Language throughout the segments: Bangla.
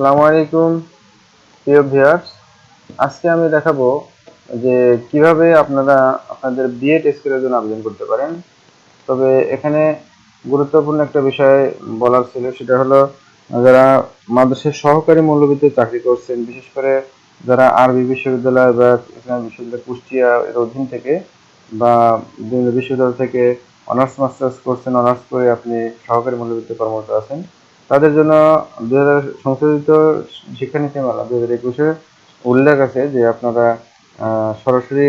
আসসালামু আলাইকুম, প্রিয় ভিউয়ার্স আজকে আমি দেখাবো যে কীভাবে আপনারা আপনাদের বিএড স্কুলের জন্য আবেদন করতে পারেন। তবে এখানে গুরুত্বপূর্ণ একটা বিষয় বলার ছিল, সেটা হলো যারা মাদ্রাসার সহকারী মৌলবীতে চাকরি করছেন, বিশেষ করে যারা আরবি বিশ্ববিদ্যালয় বা ইসলাম বিশ্ববিদ্যালয় কুষ্টিয়া এর অধীন থেকে বা বিভিন্ন বিশ্ববিদ্যালয় থেকে অনার্স মাস্টার্স করছেন, অনার্স করে আপনি সহকারী মৌলবীতে কর্মরত আছেন তাদের জন্য দুই হাজার সংশোধিত শিক্ষানীতিমালা দুই হাজার একুশে উল্লেখ আছে যে আপনারা সরাসরি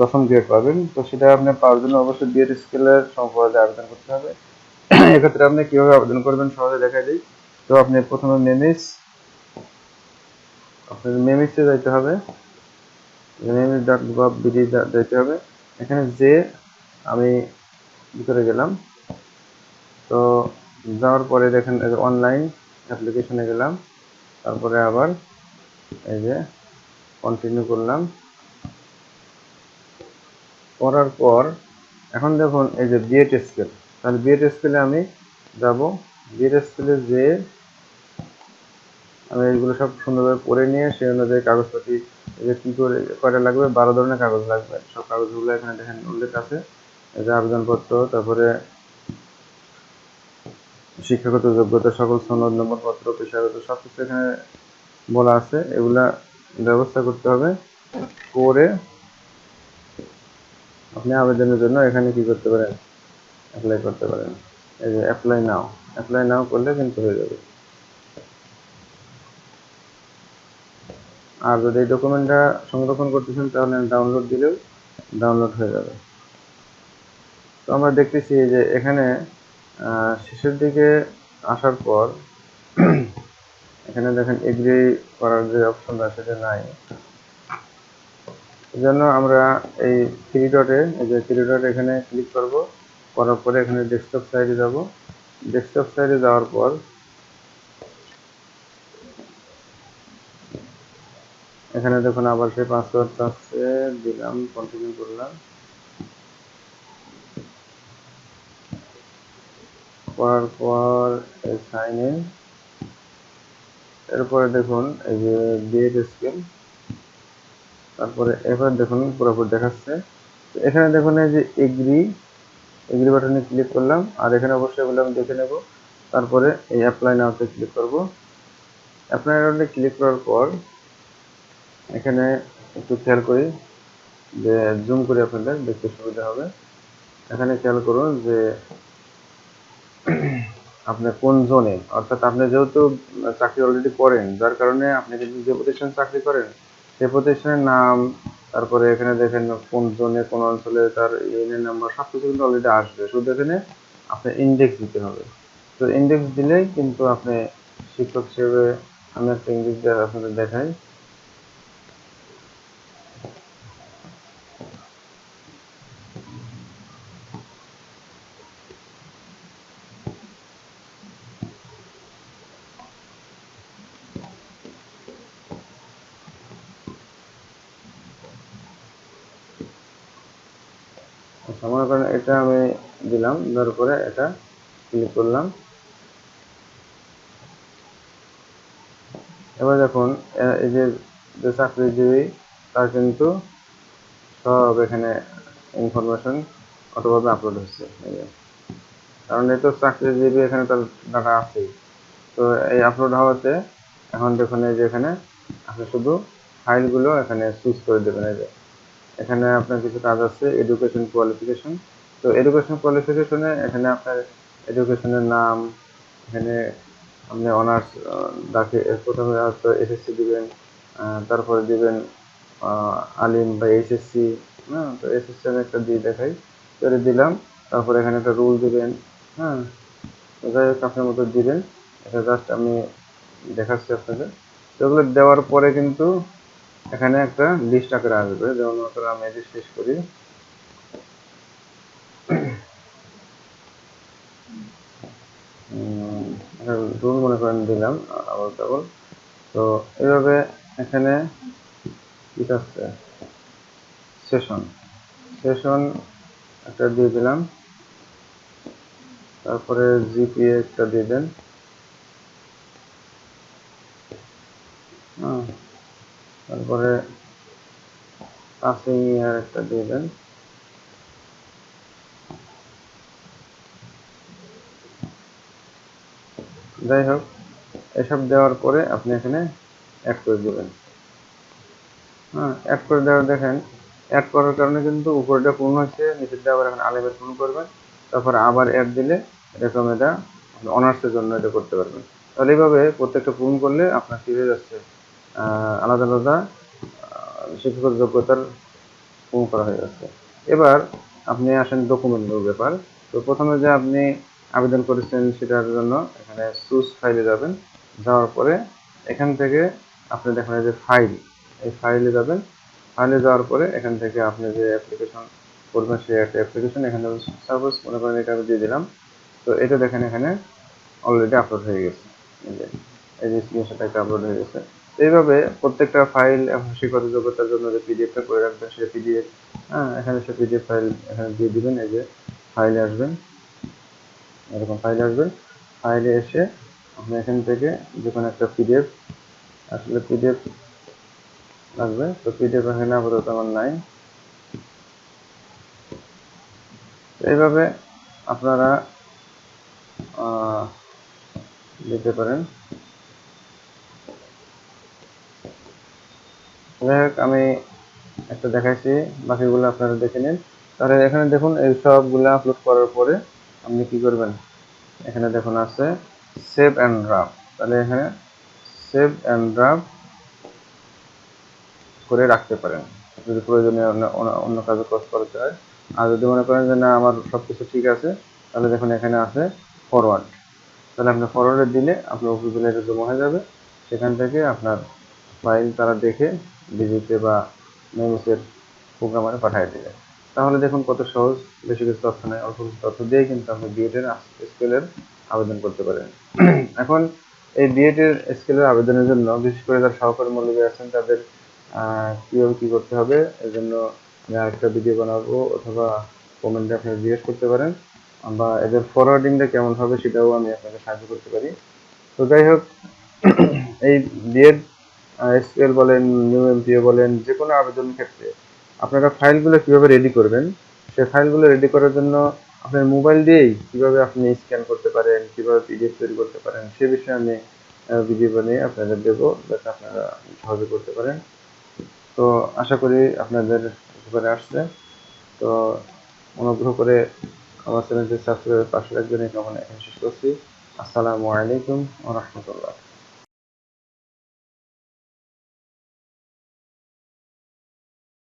দশম গ্রেড পাবেন। তো সেটা আপনি পাওয়ার জন্য অবশ্যই বিএড স্কেলের সম্পর্কে আবেদন করতে হবে। এক্ষেত্রে আপনি কীভাবে আবেদন করবেন সহজে দেখা দিই। তো আপনি প্রথমে মেমিস আপনার মেমিসে যাইতে হবে। মেমিস ডট গভ বিডি যাইতে হবে। এখানে যে আমি ভিতরে গেলাম। তো যাওয়ার পরে দেখেন অনলাইন অ্যাপ্লিকেশনে গেলাম। তারপরে আবার এই যে কন্টিনিউ করলাম। করার পর এখন দেখুন এই যে বিএড স্কেল তাহলে বিএড স্কেলে আমি যাব। বিএড স্কেলে যে আমি এগুলো সব সুন্দরভাবে পড়ে নিয়ে সেই অনুযায়ী কাগজপাতি এই যে কী করে, কয়টা লাগবে? বারো ধরনের কাগজ লাগবে। সব কাগজগুলো এখানে দেখেন উল্লেখ আছে। এই যে আবেদনপত্র, তারপরে শিক্ষাগত যোগ্যতা সকল সনদ নম্বরপত্র পেশাগত সব কিছু এখানে বলা আছে। এগুলা ব্যবস্থা করতে হবে করে আপনি আবেদনের জন্য এখানে কি করতে পারেন? অ্যাপ্লাই করতে পারেন। এই যে অ্যাপ্লাই নাও অ্যাপ্লাই নাও করলে কিন্তু হয়ে যাবে। আর যদি এই ডকুমেন্টটা সংরক্ষণ করতেছেন, তাহলে ডাউনলোড দিলেও ডাউনলোড হয়ে যাবে। তো আমরা দেখতেছি যে এখানে শেষের দিকে আসার পর, এখানে দেখেন এগ্রি করার যে অপশনটা সেটা নাই। এই জন্য আমরা এই থ্রি ডটে এই যে থ্রি ডট এখানে ক্লিক করব। করার পরে এখানে ডেস্কটপ সাইডে যাব। ডেস্কটপ সাইডে যাওয়ার পর, এখানে দেখুন আবার সেই পাসওয়ার্ড চাচ্ছে দিলাম কন্টিনিউ করলাম। করার পর সাইন ইন এরপরে দেখুন এই যে বিএড স্কিল তারপরে এবার দেখুন পুরোপুরি দেখাচ্ছে। তো এখানে দেখুন এই যে এগ্রি এগ্রি বাটনে ক্লিক করলাম, আর এখানে অবশ্যই আমি দেখে নেব। তারপরে এই অ্যাপ্লাই নাওতে ক্লিক করব। অ্যাপ্লাই নাওতে ক্লিক করার পর এখানে একটু খেয়াল করি যে জুম করে আপনাদের দেখতে সুবিধা হবে। এখানে খেয়াল করুন যে আপনি কোন জোনে? অর্থাৎ আপনি যেহেতু চাকরি অলরেডি করেন, যার কারণে আপনি কিন্তু যে প্রতিষ্ঠানে চাকরি করেন, সে প্রতিষ্ঠানের নাম, তারপরে এখানে দেখেন কোন জোনে, কোন অঞ্চলে তার ইউনিয়ন নাম্বার সব কিছু কিন্তু অলরেডি আসবে। শুধু এখানে আপনার ইন্ডেক্স দিতে হবে। তো ইন্ডেক্স দিলেই কিন্তু আপনি শিক্ষক হিসেবে আমি একটা ইন্ডেক্স আপনাদের দেখাই। আচ্ছা মনে করেন এটা আমি দিলাম দেওয়ার পরে এটা ক্লিক করলাম। এবার দেখুন এই যে চাকরিজীবী, তার কিন্তু সব এখানে ইনফরমেশন অটোভাবে আপলোড হচ্ছে। কারণ এই তো চাকরিজীবী এখানে তার ডাটা আছেই। তো এই আপলোড হওয়াতে এখন দেখুন, এই যে এখানে আপনি শুধু ফাইলগুলো এখানে চুজ করে দেবেন, এই যে। এখানে আপনার কিছু কাজ আছে এডুকেশন কোয়ালিফিকেশন তো এডুকেশন কোয়ালিফিকেশনে এখানে আপনার এডুকেশনের নাম, এখানে আপনি অনার্স ডাকে প্রথমে হয়তো এসএসসি দিবেন তারপরে দিবেন আলিম বা এইচএসসি হ্যাঁ তো এসএসসি আমি একটা দিয়ে দেখাই। এটা দিলাম, তারপরে এখানে একটা রুল দিবেন হ্যাঁ। যাই হোক, আপনার মতো দিবেন। এটা জাস্ট আমি দেখাচ্ছি আপনাদের। তো এগুলো দেওয়ার পরে কিন্তু এখানে একটা লিস্ট আকারে আসবে, যেমন মনে আমি শেষ করি। রুল মনে করেন দিলাম, আবার তো এইভাবে এখানে সেশন সেশন একটা দিয়ে দিলাম। তারপরে জিপিএ একটা দিয়ে দেন। হ্যাঁ। তারপরে পাসিং ইয়ার একটা দিয়ে দেন। যাই হোক, এসব দেওয়ার পরে আপনি এখানে অ্যাড করে দেবেন। হ্যাঁ অ্যাড করে দেওয়ার দেখেন অ্যাড করার কারণে কিন্তু উপরেটা পূর্ণ হচ্ছে নিচেরটা আবার এখন আলেমের পূর্ণ করবেন। তারপর আবার অ্যাড দিলে এরকম এটা অনার্সের জন্য এটা করতে পারবেন। তাহলে এইভাবে প্রত্যেকটা পূরণ করলে আপনার হয়ে যাচ্ছে আলাদা আলাদা শিক্ষাগত যোগ্যতার পূরণ করা হয়ে যাচ্ছে এবার আপনি আসেন ডকুমেন্টের ব্যাপার। তো প্রথমে যে আপনি আবেদন করেছেন সেটার জন্য এখানে সুস ফাইলে যাবেন। যাওয়ার পরে এখান থেকে আপনি দেখেন যে ফাইল এই ফাইলে যাবেন। ফাইলে যাওয়ার পরে এখান থেকে আপনি যে অ্যাপ্লিকেশন করবেন, সেই একটা অ্যাপ্লিকেশন এখানে সাপোজ মনে করেন এটা আমি দিয়ে দিলাম। তো এটা দেখেন এখানে অলরেডি আপলোড হয়ে গেছে। এই যে এই যে স্ক্রিনশট একটা আপলোড হয়ে গেছে। এইভাবে প্রত্যেকটা ফাইল শিক্ষত যোগ্যতার জন্য যে পিডিএফটা করে রাখবেন, সেই পিডিএফ হ্যাঁ এখানে সে পিডিএফ ফাইল এখানে দিয়ে দিবেন, এই যে ফাইলে আসবেন, এরকম ফাইলে আসবেন ফাইলে এসে আপনি এখান থেকে যে কোনো একটা পিডিএফ আসলে পিডিএফ লাগবে, তো পিডিএফ এখানে আপাতত আমার নাই। এইভাবে আপনারা দিতে পারেন। যাই হোক আমি একটা দেখাইছি, বাকিগুলো আপনারা দেখে নিন। তাহলে এখানে দেখুন, এই সবগুলো আপলোড করার পরে আপনি কি করবেন? এখানে দেখুন আছে সেভ অ্যান্ড ড্রাফ তাহলে এখানে সেভ অ্যান্ড ড্রাফ করে রাখতে পারেন। যদি প্রয়োজনীয় অন্য কাজে খরচ করতে হয়। আর যদি মনে করেন যে না, আমার সব কিছু ঠিক আছে, তাহলে দেখুন এখানে আছে ফরওয়ার্ড তাহলে আপনি ফরওয়ার্ডে দিলে আপনার অফিস এটা জমা হয়ে যাবে। সেখান থেকে আপনার ফাইল তারা দেখে ডিজিতে বা মেমসের প্রোগ্রামারে পাঠিয়ে দেবে। তাহলে দেখুন কত সহজ। বেশি কিছু তথ্য নেই, অল্প কিছু তথ্য দিয়ে কিন্তু আপনি বিএডের স্কেলের আবেদন করতে পারেন। এখন এই বিএডের স্কেলের আবেদনের জন্য বিশেষ করে যারা সহকারী মৌলবী আছেন, তাদের কীভাবে কী করতে হবে? এর জন্য আমি আরেকটা ভিডিও বানাবো অথবা কমেন্টে আপনি জিজ্ঞেস করতে পারেন বা এদের ফরওয়ার্ডিংটা কেমন হবে সেটাও আমি আপনাকে সাহায্য করতে পারি। তো যাই হোক, এই বিএড এসকিউএল বলেন, নিউ এমপিও বলেন, যে কোনো আবেদনের ক্ষেত্রে আপনারা ফাইলগুলো কীভাবে রেডি করবেন? সেই ফাইলগুলো রেডি করার জন্য আপনার মোবাইল দিয়েই কীভাবে আপনি স্ক্যান করতে পারেন, কীভাবে পিডিএফ তৈরি করতে পারেন, সে বিষয়ে আমি ভিডিও বানিয়ে আপনাদের দেবো, যাতে আপনারা সহজে করতে পারেন। তো আশা করি আপনাদের উপকারে আসছে। তো অনুগ্রহ করে আমার চ্যানেলটি সাবস্ক্রাইব পাশে রাখবেন এই কামনা শেষ করছি। আসসালামু আলাইকুম ওয়া রাহমাতুল্লাহ।